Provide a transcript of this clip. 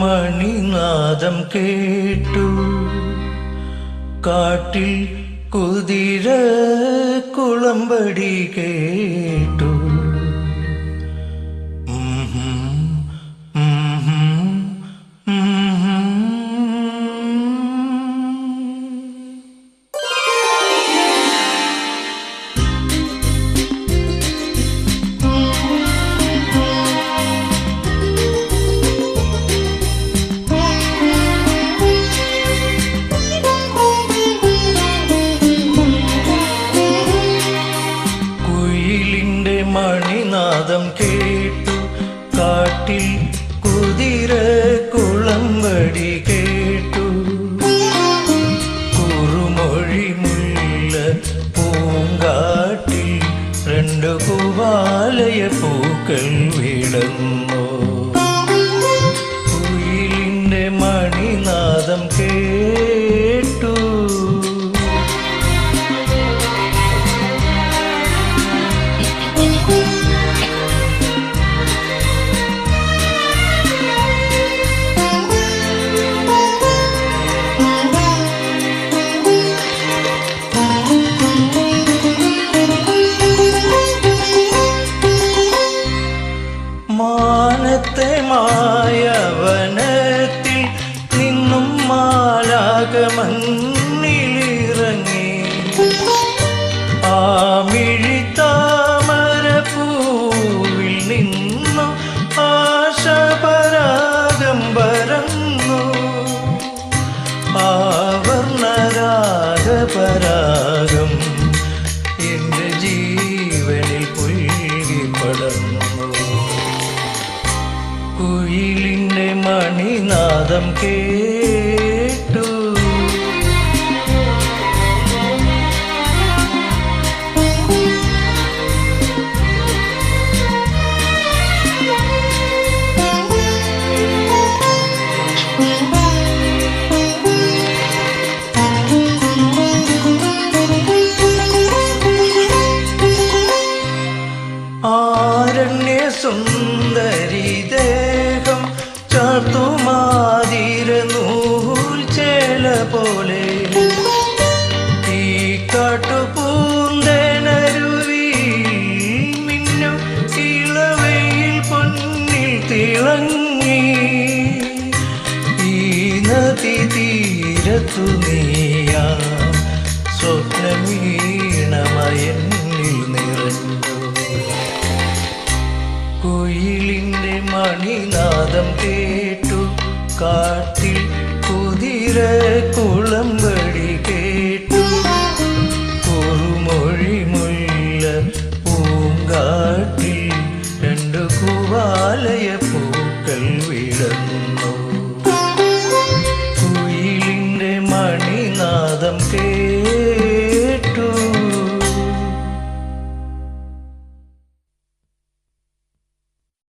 മണിനാദം കേട്ടു. കാട്ടിൽ കുതിര കുളമ്പടി കേട്ടു. മണിനാദം കേട്ടു. കാട്ടിൽ കുതിര കുളമ്പടി കേട്ടു. കുറുമൊഴി മുല്ല പൂങ്കാട്ടിൽ രണ്ടു കുവാലയ പൂക്കൾ വിടന്നു മാലാകമണ്ണിലിറങ്ങി മിഴിത്താമരപ്പൂവിൽ നിന്നു ആശപരാഗം പരന്നു ആവർണരാഗപരാഗം എന്റെ ജീവനിൽ പുൽകി പടന്നു കുയിലിന്റെ മണിനാദം കേട്ടു ആരണ്യ സുന്ദരി ദേഹം ചാർത്തുമാതിര നൂൽ ചേല പോലെ തീരത്തു നീയാ സ്വപ്നമീണമയന്നിൽ நாதம் கேட்டு காட்டில் குதிர குளம்படி கேட்டு ஒரு மொழி முள்ள பூங்காட்டில் ரெண்டு குவாலய பூக்கள் விளங்கும்